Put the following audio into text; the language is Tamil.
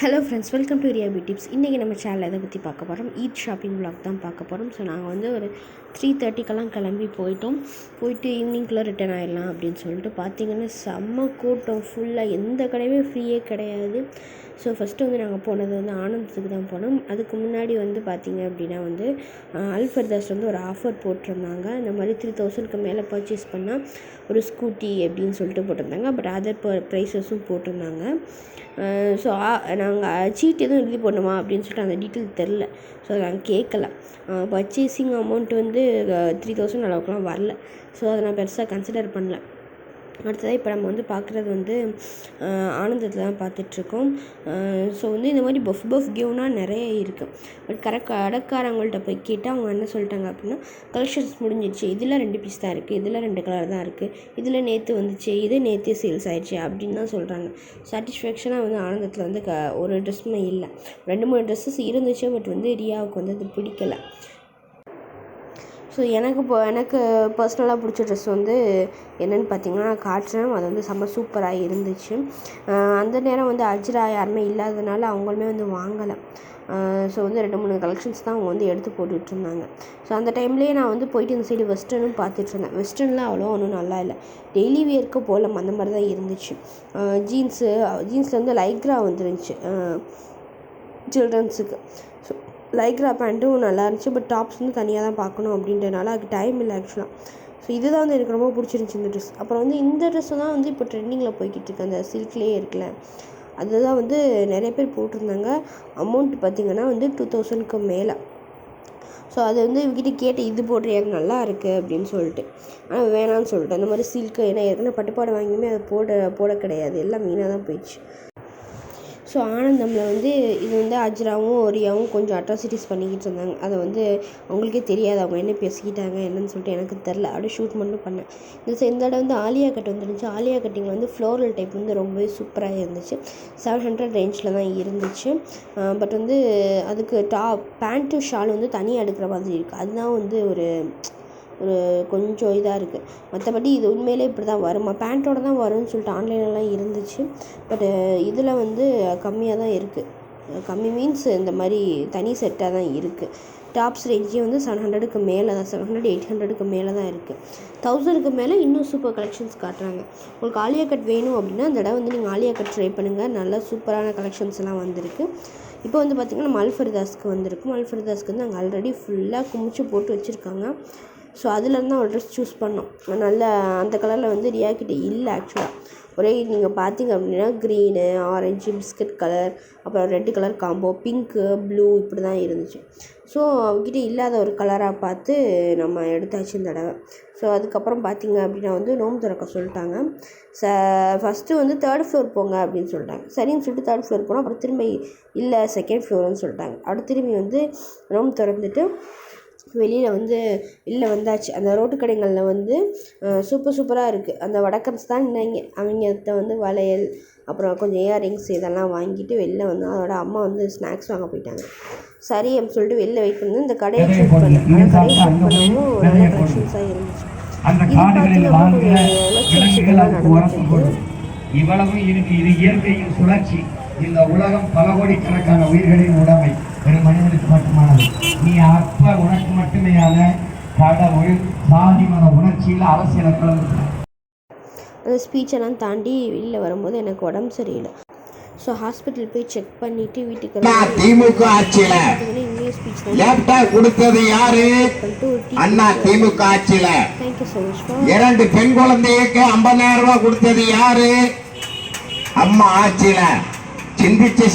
ஹலோ ஃப்ரெண்ட்ஸ் வெல்கம் டு ரியாபி டிப்ஸ் இன்றைக்கி நம்ம சேனலில் எதை பற்றி பார்க்க போகிறோம் ஈத் ஷாப்பிங் பிளாக் தான் பார்க்க போகிறோம் ஸோ நாங்கள் வந்து ஒரு த்ரீ தேர்ட்டிக்கெல்லாம் கிளம்பி போயிட்டோம். போயிட்டு ஈவினிங்குள்ளே ரிட்டர்ன் ஆயிடலாம் அப்படின்னு சொல்லிட்டு பார்த்தீங்கன்னா செம்ம கூட்டம். ஃபுல்லாக எந்த கடையுமே ஃப்ரீயே கிடையாது. ஸோ ஃபஸ்ட்டு வந்து நாங்கள் போனது வந்து ஆனந்தத்துக்கு தான் போனோம். அதுக்கு முன்னாடி வந்து பார்த்திங்க அப்படின்னா வந்து அல்ஃபர்தாஸ் வந்து ஒரு ஆஃபர் போட்டிருந்தாங்க. இந்த மாதிரி த்ரீ தௌசண்ட்க்கு மேலே பர்ச்சேஸ் பண்ணால் ஒரு ஸ்கூட்டி அப்படின்னு சொல்லிட்டு போட்டிருந்தாங்க. பட் அதர் ப்ரைஸஸும் போட்டிருந்தாங்க. ஸோ நான் நாங்கள் சீட் எதுவும் எழுதி போடணுமா அப்படின்னு சொல்லிட்டு அந்த டீட்டெயில் தெரில ஸோ நாங்கள் கேட்கல பர்ச்சேசிங் அமௌண்ட் வந்து த்ரீ தௌசண்ட் அளவுக்குலாம் வரல. ஸோ அதை நான் பெருசாக கன்சிடர் பண்ணல. அடுத்ததாக இப்போ நம்ம வந்து பார்க்குறது வந்து ஆனந்தத்தில் தான் பார்த்துட்ருக்கோம் ஸோ வந்து இந்த மாதிரி பஃப் பஃப் கியூனால் நிறைய இருக்குது பட் கரெக்ட் கடைக்காரங்கள்ட்ட போய் கேட்டால் அவங்க என்ன சொல்லிட்டாங்க அப்படின்னா கலெக்ஷன்ஸ் முடிஞ்சிச்சு இதில் ரெண்டு பீஸ் தான் இருக்குது இதில் ரெண்டு கலர் தான் இருக்குது இதில் நேற்று வந்துச்சு. இது நேற்றே சேல்ஸ் ஆயிடுச்சு அப்படின்னு தான் சொல்கிறாங்க சாட்டிஸ்ஃபேக்ஷனாக வந்து ஆனந்தத்தில் வந்து க ஒரு ட்ரெஸ்ஸுமே இல்லை. ரெண்டு மூணு ட்ரெஸ்ஸஸ் இருந்துச்சு பட் வந்து ரியாவுக்கு வந்து அது பிடிக்கல. ஸோ எனக்கு இப்போ எனக்கு பர்சனலாக பிடிச்ச ட்ரெஸ் வந்து என்னென்னு பார்த்தீங்கன்னா நான் காட்டுறேன். அது வந்து செம்ம சூப்பராக இருந்துச்சு. அந்த நேரம் வந்து அஜ்ரா யாருமே இல்லாததுனால அவங்களுமே வந்து வாங்கலை. ஸோ வந்து ரெண்டு மூணு கலெக்ஷன்ஸ் தான் அவங்க வந்து எடுத்து போட்டுட்ருந்தாங்க. ஸோ அந்த டைம்லேயே நான் வந்து போயிட்டு இந்த சைடு வெஸ்டர்னும் பார்த்துட்ருந்தேன் வெஸ்டர்ன்லாம் அவ்வளோ ஒன்றும் நல்லா இல்லை. டெய்லி வியர்க்கு போகல. அந்த மாதிரி தான் இருந்துச்சு. ஜீன்ஸு ஜீன்ஸில் வந்து லைக்ரா வந்துருந்துச்சு. சில்ட்ரன்ஸுக்கு ஸோ லைக்ரா பேண்ட்டும் நல்லா இருந்துச்சு. பட் டாப்ஸ் வந்து தனியாக தான் பார்க்கணும் அப்படின்றனால அதுக்கு டைம் இல்லை ஆக்சுவலாக ஸோ இதுதான் வந்து எனக்கு ரொம்ப பிடிச்சிருந்துச்சி இந்த ட்ரெஸ் அப்புறம் வந்து இந்த ட்ரெஸ்ஸு தான் வந்து இப்போ ட்ரெண்டிங்கில் போய்கிட்டு இருக்கு. அந்த சில்க்லேயே இருக்குல்ல. அதுதான் வந்து நிறைய பேர் போட்டிருந்தாங்க. அமௌண்ட் பார்த்திங்கன்னா வந்து டூ தௌசண்ட்க்கு மேலே. ஸோ அது வந்து இவகிட்ட கேட்டு இது போடுறியாங்க நல்லா இருக்குது அப்படின்னு சொல்லிட்டு. ஆனால் வேணான்னு சொல்லிட்டு. அந்த மாதிரி சில்க்கு ஏன்னா ஏற்கனவே பட்டுப்பாடு வாங்கியுமே அது போட போட கிடையாது. எல்லாம் மீனாக தான் போயிடுச்சு. ஸோ ஆனந்தமில் வந்து இது வந்து அஜ்ராவும் ஒரியாவும் கொஞ்சம் அட்ராசிட்டிஸ் பண்ணிக்கிட்டு இருந்தாங்க. அதை வந்து அவங்களுக்கே தெரியாது. அவங்க என்ன பேசிக்கிட்டாங்க என்னன்னு சொல்லிட்டு எனக்கு தெரில அப்படியே ஷூட் மட்டும் பண்ணேன். இந்த இந்த தடவை வந்து ஆலியா கட் வந்துருந்துச்சு. ஆலியா கட்டிங் வந்து ஃப்ளோரல் டைப் வந்து ரொம்பவே சூப்பராக இருந்துச்சு. செவன் ஹண்ட்ரட் ரேஞ்சில் தான் இருந்துச்சு. பட் வந்து அதுக்கு டாப் பேண்ட்டு ஷால் வந்து தனியாக எடுக்கிற மாதிரி இருக்குது அதுதான் வந்து ஒரு ஒரு கொஞ்சம் இதாக இருக்குது மற்றபடி இது உண்மையிலே இப்படி தான் வருமா பேண்ட்டோட தான் வரும்னு சொல்லிட்டு ஆன்லைன்லலாம் இருந்துச்சு. பட்டு இதில் வந்து கம்மியாக தான் இருக்குது கம்மி மீன்ஸ் இந்த மாதிரி தனி செட்டாக தான் இருக்குது டாப்ஸ் ரேஞ்சே வந்து செவன் ஹண்ட்ரடுக்கு மேலே தான் செவன் ஹண்ட்ரட் எயிட் ஹண்ட்ரடுக்கு மேலே தான் இருக்குது தௌசண்ட்க்கு மேலே இன்னும் சூப்பர் கலெக்ஷன்ஸ் காட்டுறாங்க. உங்களுக்கு ஆலியா கட் வேணும் அப்படின்னா அந்த இடம் வந்து நீங்கள் ஆலியா கட் ட்ரை பண்ணுங்கள் நல்லா சூப்பரான கலெக்ஷன்ஸ் எல்லாம் வந்திருக்கு. இப்போ வந்து பார்த்திங்கன்னா மல்ஃபர்தாஸ்க்கு வந்திருக்கு. மல்ஃபர்தாஸ்க்கு வந்து அங்கே ஆல்ரெடி ஃபுல்லாக குமிச்சு போட்டு வச்சுருக்காங்க. ஸோ அதுலேருந்து தான் ஒரு ட்ரெஸ் சூஸ் பண்ணோம். நல்ல அந்த கலரில் வந்து ரியாக்கிட்ட இல்லை ஆக்சுவலாக ஒரே நீங்கள் பார்த்தீங்க அப்படின்னா க்ரீனு ஆரஞ்சு பிஸ்கட் கலர் அப்புறம் red colour combo pink blue இப்படி தான் இருந்துச்சு. ஸோ அவங்ககிட்ட இல்லாத ஒரு கலராக பார்த்து நம்ம எடுத்தாச்சு இந்த தடவை. ஸோ அதுக்கப்புறம் பார்த்தீங்க அப்படின்னா வந்து நோம்பு திறக்க சொல்லிட்டாங்க. ச ஃபஸ்ட்டு வந்து தேர்ட் ஃப்ளோர் போங்க அப்படின்னு சொல்லிட்டாங்க. சரின்னு சொல்லிட்டு தேர்ட் ஃப்ளோர் போனோம். அப்புறம் திரும்பி இல்லை செகண்ட் ஃப்ளோர்னு சொல்லிட்டாங்க. அடுத்து திரும்பி வந்து நோம்பு திறந்துட்டு வெளியில் வந்து வெளில வந்தாச்சு. அந்த ரோட்டு கடைகளில் வந்து சூப்பர் சூப்பராக இருக்குது அந்த வடக்கன்ஸ் தான் நின்னாங்க அவங்ககிட்ட வந்து வளையல் அப்புறம் கொஞ்சம் இயரிங்ஸ் இதெல்லாம் வாங்கிட்டு வெளில வந்து அதோட அம்மா வந்து ஸ்நாக்ஸ் வாங்க போயிட்டாங்க. சரி அப்படின்னு சொல்லிட்டு வெளில வெயிட் பண்ணி இந்த கடையை ஷூட் பண்ணேன் அந்த கடையை ஷூட் பண்ணவும் நல்ல கலெக்ஷன்ஸாக இருந்துச்சு. இது இவ்வளவும் இருக்கு. இது இயற்கையின் சுழற்சி. இந்த உலகம் பல கோடிக்கணக்கான உயிர்களின் உடைமை. ஒரு மனிதனுக்கு மட்டுமானது. நீ அப்ப உனக்கு மட்டுமேயான கடவுள் சாதி மத உணர்ச்சியில் அரசியலை கலந்து அந்த ஸ்பீச்செல்லாம் தாண்டி வெளியில் வரும்போது எனக்கு உடம்பு சரியில்லை. ஸோ ஹாஸ்பிட்டல் போய் செக் பண்ணிவிட்டு வீட்டுக்கு திமுக ஆட்சியில லேப்டாப் கொடுத்தது யாரு? பண்ணிட்டு அண்ணா திமுக ஆட்சியில. இரண்டு பெண் குழந்தைக்கு ஐம்பதாயிரம் ரூபாய் கொடுத்தது யாரு? அம்மா ஆட்சியில. சிந்திச்சு